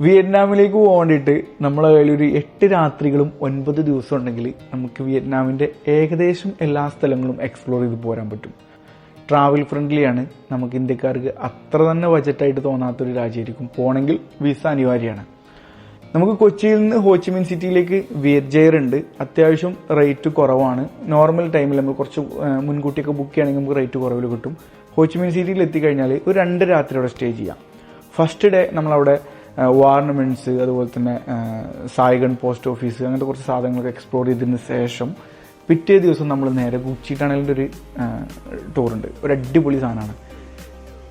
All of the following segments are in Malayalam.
വിയറ്റ്നാമിലേക്ക് പോകാൻ വേണ്ടിയിട്ട് നമ്മളെ കയ്യിൽ ഒരു എട്ട് രാത്രികളും ഒൻപത് ദിവസം ഉണ്ടെങ്കിൽ നമുക്ക് വിയറ്റ്നാമിന്റെ ഏകദേശം എല്ലാ സ്ഥലങ്ങളും എക്സ്പ്ലോർ ചെയ്ത് പോരാൻ പറ്റും. ട്രാവൽ ഫ്രണ്ട്ലിയാണ് നമുക്ക് ഇന്ത്യക്കാർക്ക് അത്ര തന്നെ ബജറ്റായിട്ട് തോന്നാത്തൊരു രാജ്യമായിരിക്കും. പോകണമെങ്കിൽ വിസ അനിവാര്യമാണ്. നമുക്ക് കൊച്ചിയിൽ നിന്ന് ഹോച്ചിമിൻ സിറ്റിയിലേക്ക് വിയർജെയർ ഉണ്ട് അത്യാവശ്യം റേറ്റ് കുറവാണ്. നോർമൽ ടൈമിൽ നമ്മൾ കുറച്ച് മുൻകൂട്ടിയൊക്കെ ബുക്ക് ചെയ്യുകയാണെങ്കിൽ നമുക്ക് റേറ്റ് കുറവിൽ കിട്ടും. ഹോച്ചിമിൻ സിറ്റിയിൽ എത്തിക്കഴിഞ്ഞാൽ ഒരു രണ്ട് രാത്രി അവിടെ സ്റ്റേ ചെയ്യാം. ഫസ്റ്റ് ഡേ നമ്മളവിടെ വാർണമെന്റ്സ് അതുപോലെ തന്നെ സായിഗൺ പോസ്റ്റ് ഓഫീസ് അങ്ങനത്തെ കുറച്ച് സാധനങ്ങളൊക്കെ എക്സ്പ്ലോർ ചെയ്തതിന് ശേഷം പിറ്റേ ദിവസം നമ്മൾ നേരെ ഗുച്ചി ടണലിന്റെ ഒരു ടൂറുണ്ട് ഒരു അടിപൊളി സാധനമാണ്.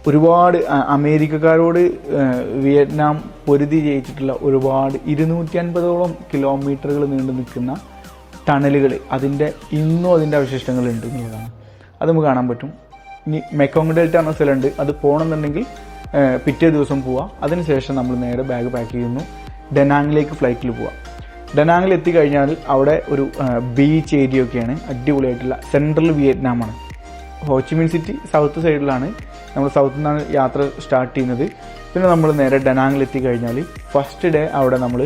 ഒരുപാട് അമേരിക്കക്കാരോട് വിയറ്റ്നാം പൊരുതി ജയിച്ചിട്ടുള്ള ഒരുപാട് ഇരുന്നൂറ്റി അൻപതോളം കിലോമീറ്ററുകൾ നീണ്ടു നിൽക്കുന്ന ടണലുകൾ അതിന്റെ ഇന്നും അതിന്റെ അവശിഷ്ടങ്ങളുണ്ട് എന്നുള്ളതാണ്. അത് നമുക്ക് കാണാൻ പറ്റും. ഇനി മെക്കോങ് ഡെൽറ്റ എന്ന സ്ഥലമുണ്ട്. അത് പോകണമെന്നുണ്ടെങ്കിൽ പിറ്റേ ദിവസം പോവാം. അതിനുശേഷം നമ്മൾ നേരെ ബാഗ് പാക്ക് ചെയ്യുന്നു. ഡെനാങ്ങിലേക്ക് ഫ്ലൈറ്റിൽ പോവാം. ഡെനാങ്ങിൽ എത്തിക്കഴിഞ്ഞാൽ അവിടെ ഒരു ബീച്ച് ഏരിയ ഒക്കെയാണ്. അടിപൊളിയായിട്ടുള്ള സെൻട്രൽ വിയറ്റ്നാം ആണ്. Ho Chi Minh city south സൈഡിലാണ് നമ്മൾ സൗത്ത് നിന്നാണ് യാത്ര സ്റ്റാർട്ട് ചെയ്യുന്നത്. പിന്നെ നമ്മൾ നേരെ ഡനാങ്ങിൽ എത്തിക്കഴിഞ്ഞാൽ ഫസ്റ്റ് ഡേ അവിടെ നമ്മൾ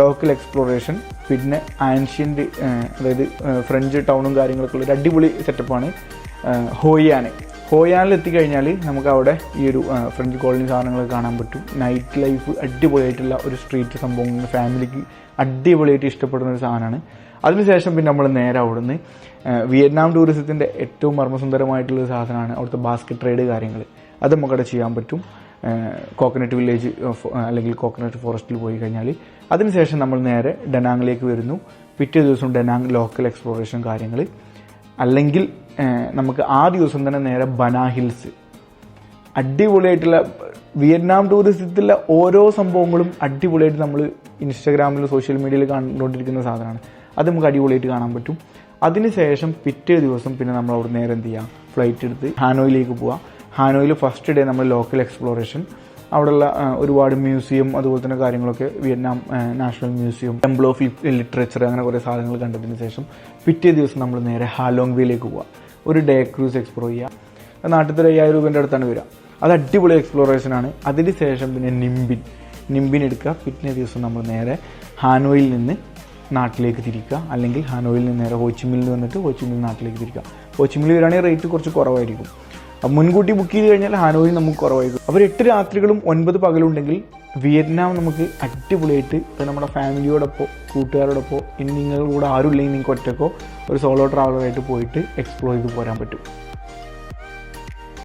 ലോക്കൽ എക്സ്പ്ലോറേഷൻ പിന്നെ ആൻഷ്യന്റ് അതായത് ഫ്രഞ്ച് ടൗണും കാര്യങ്ങളൊക്കെ ഉള്ള ഒരു അടിപൊളി സെറ്റപ്പാണ് ഹോയാന് ഹോയാനിൽ എത്തിക്കഴിഞ്ഞാൽ നമുക്ക് അവിടെ ഈ ഒരു ഫ്രഞ്ച് കോളനി സാധനങ്ങളൊക്കെ കാണാൻ പറ്റും. നൈറ്റ് ലൈഫ് അടിപൊളിയായിട്ടുള്ള ഒരു സ്ട്രീറ്റ് സംഭവങ്ങൾ ഫാമിലിക്ക് അടിപൊളിയായിട്ട് ഇഷ്ടപ്പെടുന്ന ഒരു സാധനമാണ്. അതിനുശേഷം പിന്നെ നമ്മൾ നേരെ അവിടുന്ന് വിയറ്റ്നാം ടൂറിസത്തിന്റെ ഏറ്റവും മർമ്മസുന്ദരമായിട്ടുള്ള ഒരു സാധനമാണ് അവിടുത്തെ ബാസ്ക്കറ്റ് ട്രേഡ് കാര്യങ്ങൾ അത് നമുക്കവിടെ ചെയ്യാൻ പറ്റും. കോക്കനട്ട് വില്ലേജ് അല്ലെങ്കിൽ കോക്കനട്ട് ഫോറസ്റ്റിൽ പോയി കഴിഞ്ഞാൽ അതിനുശേഷം നമ്മൾ നേരെ ഡെനാങ്ങിലേക്ക് വരുന്നു. പിറ്റേ ദിവസം ഡെനാങ് ലോക്കൽ എക്സ്പ്ലോറേഷൻ കാര്യങ്ങൾ അല്ലെങ്കിൽ നമുക്ക് ആ ദിവസം തന്നെ നേരെ ബനാ ഹിൽസ്. അടിപൊളിയായിട്ടുള്ള വിയറ്റ്നാം ടൂറിസത്തിലെ ഓരോ സംഭവങ്ങളും അടിപൊളിയായിട്ട് നമ്മൾ ഇൻസ്റ്റാഗ്രാമിലും സോഷ്യൽ മീഡിയയിൽ കണ്ടുകൊണ്ടിരിക്കുന്ന സാധനമാണ്. അത് നമുക്ക് അടിപൊളിയായിട്ട് കാണാൻ പറ്റും. അതിനുശേഷം പിറ്റേ ദിവസം പിന്നെ നമ്മൾ അവിടെ നേരെ എന്ത് ചെയ്യാം? ഫ്ലൈറ്റ് എടുത്ത് ഹാനോയിലേക്ക് പോവാം. ഹാനോയിൽ ഫസ്റ്റ് ഡേ നമ്മൾ ലോക്കൽ എക്സ്പ്ലോറേഷൻ അവിടെയുള്ള ഒരുപാട് മ്യൂസിയം അതുപോലെ തന്നെ കാര്യങ്ങളൊക്കെ Vietnam national museum temple of literature അങ്ങനെ കുറേ സാധനങ്ങൾ കണ്ടതിന് ശേഷം പിറ്റേ ദിവസം നമ്മൾ നേരെ ഹാലോങ് വേയിലേക്ക് പോവാം. ഒരു ഡേ ക്രൂസ് എക്സ്പ്ലോർ ചെയ്യുക നാട്ടിൽ അയ്യായിരം രൂപേന്റെ അടുത്താണ് വരിക. അത് അടിപൊളി എക്സ്പ്ലോറേഷൻ ആണ്. അതിന് ശേഷം പിന്നെ നിംബിൻ. നിംബിൻ എടുക്കുക. പിറ്റേ ദിവസം നമ്മൾ നേരെ ഹാനോയിൽ നിന്ന് നാട്ടിലേക്ക് തിരിക്കുക. അല്ലെങ്കിൽ ഹാനോയിൽ നിന്ന് നേരെ ഹോച്ചിമിലിൽ വന്നിട്ട് ഹോച്ചിമിൽ നാട്ടിലേക്ക് തിരിക്കുക. ഹോച്ചിമിൽ വരികയാണെങ്കിൽ റേറ്റ് കുറച്ച് കുറവായിരിക്കും. മുൻകൂട്ടി ബുക്ക് ചെയ്ത് കഴിഞ്ഞാൽ ഹാനോയിൽ നമുക്ക് കുറവായിരിക്കും. അവർ എട്ട് രാത്രികളും ഒൻപത് പകലുണ്ടെങ്കിൽ വിയറ്റ്നാം നമുക്ക് അടിപൊളിയായിട്ട് ഇപ്പോൾ നമ്മുടെ ഫാമിലിയോടൊപ്പം കൂട്ടുകാരോടൊപ്പം ഇനി നിങ്ങളുടെ കൂടെ ആരും ഇല്ലെങ്കിൽ നിങ്ങൾക്ക് ഒറ്റക്കോ ഒരു സോളോ ട്രാവലറായിട്ട് പോയിട്ട് എക്സ്പ്ലോർ ചെയ്ത് പോരാൻ പറ്റും.